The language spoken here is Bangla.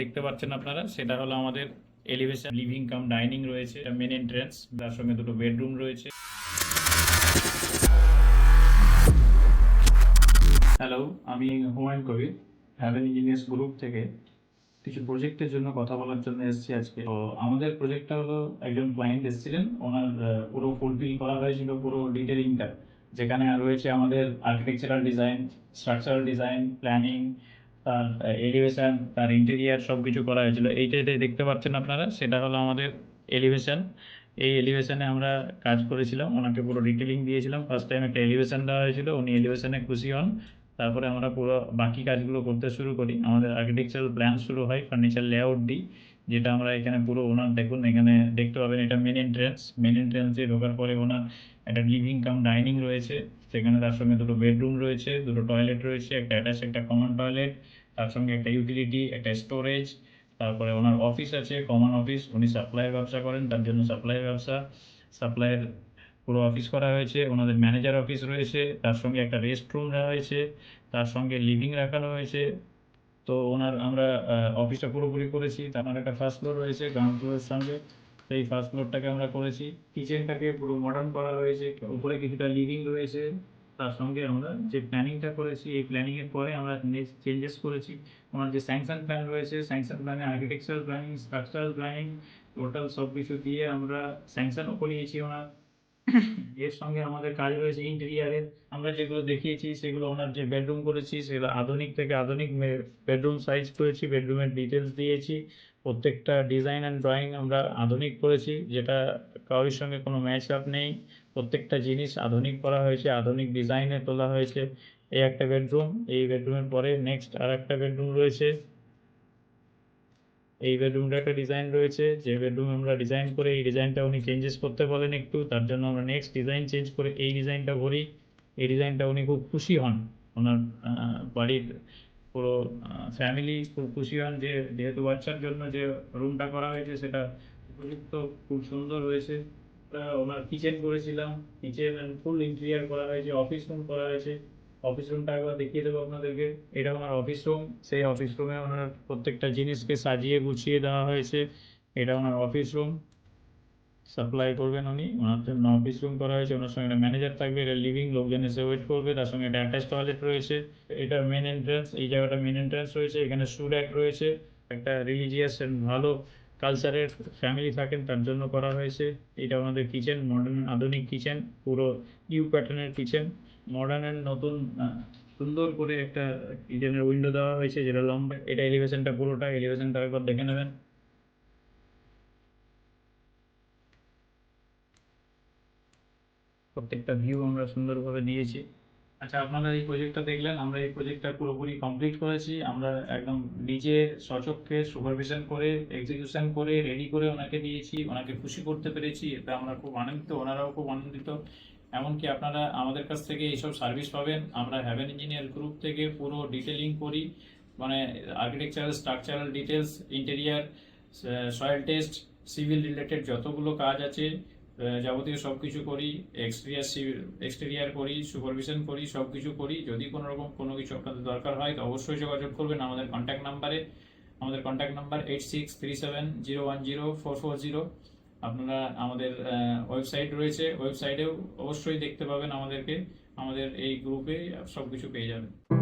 দেখতে পাচ্ছেন আপনারা, সেটা হলো আমাদের এলিভেশন লিভিং কাম ডাইনিং রয়েছে মেন এন্ট্রেন্স তার সঙ্গে দুটো বেডরুম রয়েছে। হ্যালো আমি Humayun Kabir Haven engineers group থেকে। কিছু প্রজেক্টের জন্য কথা বলার জন্য এসেছি আজকে। তো আমাদের প্রজেক্টটা হলো একজন ক্লায়েন্ট এসেছিলেন, ওনার পুরো ফুলফিল করা হয়েছিল, পুরো ডিটেলিংটা যেখানে রয়েছে আমাদের architectural design structural design planning elevation তার ইন্টেরিয়ার সব কিছু করা হয়েছিল। এইটা দেখতে পাচ্ছেন আপনারা, সেটা হলো আমাদের এলিভেশন এই এলিভেশনে আমরা কাজ করেছিলাম, ওনাকে পুরো ডিটেলিং দিয়েছিলাম। ফার্স্ট টাইম একটা এলিভেশন দেওয়া হয়েছিল, উনি এলিভেশনে খুশি হন। তারপরে আমরা পুরো বাকি কাজগুলো করতে শুরু করি। আমাদের আর্কিটেকচারাল প্ল্যান শুরু হয় ফার্নিচার লেআউট দিই, যেটা আমরা এখানে পুরো ওনার দেখুন, এখানে দেখতে পাবেন এটা মেন এন্ট্রেন্স মেন এন্ট্রেন্সে ঢোকার পরে ওনার একটা লিভিং কাম ডাইনিং রয়েছে সেখানে তার সঙ্গে দুটো বেডরুম রয়েছে, দুটো টয়লেট রয়েছে, একটা অ্যাটাচ একটা কমন টয়লেট তার সঙ্গে একটা ইউটিলিটি একটা স্টোরেজ তারপরে ওনার অফিস আছে কমন অফিস উনি সাপ্লাইয়ের ব্যবসা করেন, তার জন্য সাপ্লাইয়ের ব্যবসা সাপ্লাইয়ের পুরো অফিস করা হয়েছে, ওনাদের ম্যানেজার অফিস রয়েছে, তার সঙ্গে একটা রেস্ট রুম রাখা হয়েছে, তার সঙ্গে লিভিং রাখানো হয়েছে, তো ওনার আমরা অফিসটা পুরোপুরি করেছি, তার একটা ফার্স্ট ফ্লোর রয়েছে গ্রাউন্ড ফ্লোরের সঙ্গে। সেই ফার্স্ট ফ্লোরটাকে আমরা করেছি। কিচেনটাকে পুরো মডার্ন করা হয়েছে। উপরে কিছুটা লিভিং রয়েছে। তার সঙ্গে আমরা যে প্ল্যানিংটা করেছি, এই প্ল্যানিংয়ের পরে আমরা নেক্সট চেঞ্জেস করেছি। আমার যে স্যাংশন প্ল্যান রয়েছে স্যাংশন প্ল্যানে architectural planning structural planning total সব কিছু দিয়ে আমরা স্যাংশনও করিয়েছি ওনার। এর সঙ্গে আমাদের কাজ রয়েছে ইন্টেরিয়ারের আমরা যেগুলো দেখিয়েছি, সেগুলো ওনার যে বেডরুম করেছি, সেগুলো আধুনিক থেকে আধুনিক বেডরুম সাইজ করেছি বেডরুমের ডিটেলস দিয়েছি। প্রত্যেকটা ডিজাইন অ্যান্ড ড্রয়িং আমরা আধুনিক করেছি, যেটা কারোর সঙ্গে কোনো ম্যাচ আপ নেই। প্রত্যেকটা জিনিস আধুনিক করা হয়েছে, আধুনিক ডিজাইনে তোলা হয়েছে। এই একটা বেডরুম এই বেডরুমের পরে নেক্সট আর একটা বেডরুম রয়েছে। এই বেডরুমটা একটা ডিজাইন রয়েছে। যে বেডরুম আমরা ডিজাইন করে, এই ডিজাইনটা উনি চেঞ্জেস করতে বলেন একটু। তার জন্য আমরা নেক্সট ডিজাইন চেঞ্জ করে এই ডিজাইনটা করি। এই ডিজাইনটা উনি খুব খুশি হন। ওনার বাড়ির পুরো ফ্যামিলি খুব খুশি হন যে, যেহেতু বাচ্চার জন্য যে রুমটা করা হয়েছে, সেটা উপযুক্ত, খুব সুন্দর হয়েছে। ওনার কিচেন করেছিলাম। কিচেন ফুল ইন্টেরিয়ার করা হয়েছে অফিস রুম করা হয়েছে। অফিস রুমটা একবার দেখিয়ে দেবো আপনাদেরকে। এটা ওনার অফিস রুম সেই অফিস রুমে ওনার প্রত্যেকটা জিনিসকে সাজিয়ে গুছিয়ে দেওয়া হয়েছে। এটা ওনার অফিস রুম সাপ্লাই করবেন উনি। ওনার জন্য অফিস রুম করা হয়েছে। ওনার সঙ্গে একটা ম্যানেজার থাকবে। এটা লিভিং লোকজন এসে ওয়েট করবে। তার সঙ্গে একটা অ্যাটাচ টয়লেট রয়েছে। এটা মেন এন্ট্রান্স এই জায়গাটা মেন এন্ট্রান্স রয়েছে। এখানে শু র্যাক রয়েছে। একটা রিলিজিয়াস ভালো কালচারের ফ্যামিলি থাকেন, তার জন্য করা হয়েছে। এটা আমাদের কিচেন মডার্ন আধুনিক কিচেন পুরো ইউ প্যাটার্নের কিচেন মডার্ন অ্যান্ড নতুন সুন্দর করে একটা কিচেনের উইন্ডো দেওয়া হয়েছে, যেটা লম্বা। এটা এলিভেশনটা পুরোটা এলিভেশনটা একবার দেখে নেবেন। প্রত্যেকটা ভিউ আমরা সুন্দরভাবে দিয়েছি আচ্ছা আপনারা এই প্রজেক্টটা দেখলেন, আমরা এই প্রজেক্টটা পুরোপুরি কমপ্লিট করেছি। আমরা একদম নিজে সচক্ষে সুপারভিশন করে এক্সিকিউশন করে রেডি করে ওনাকে দিয়েছি, ওনাকে খুশি করতে পেরেছি। এতে আমরা খুব আনন্দিত, ওনারাও খুব আনন্দিত। এমনকি আপনারা আমাদের কাছ থেকে এইসব সার্ভিস পাবেন। আমরা হ্যাভেন ইঞ্জিনিয়ার গ্রুপ থেকে পুরো ডিটেলিং করি। মানে architectural structural details interior soil test civil related যতগুলো কাজ আছে যাবতীয় সব কিছু করি এক্সটেরিয়ার এক্সটেরিয়ার করি সুপারভিশন করি সব কিছু করি। যদি কোনো রকম কোনো কিছু আপনাদের দরকার হয়, তো অবশ্যই যোগাযোগ করবেন আমাদের কন্ট্যাক্ট নাম্বারে আমাদের contact number eight six three seven zero one zero four four zero আপনারা আমাদের ওয়েবসাইট রয়েছে। ওয়েবসাইটেও অবশ্যই দেখতে পাবেন আমাদেরকে। আমাদের এই গ্রুপে সব কিছু পেয়ে যাবেন।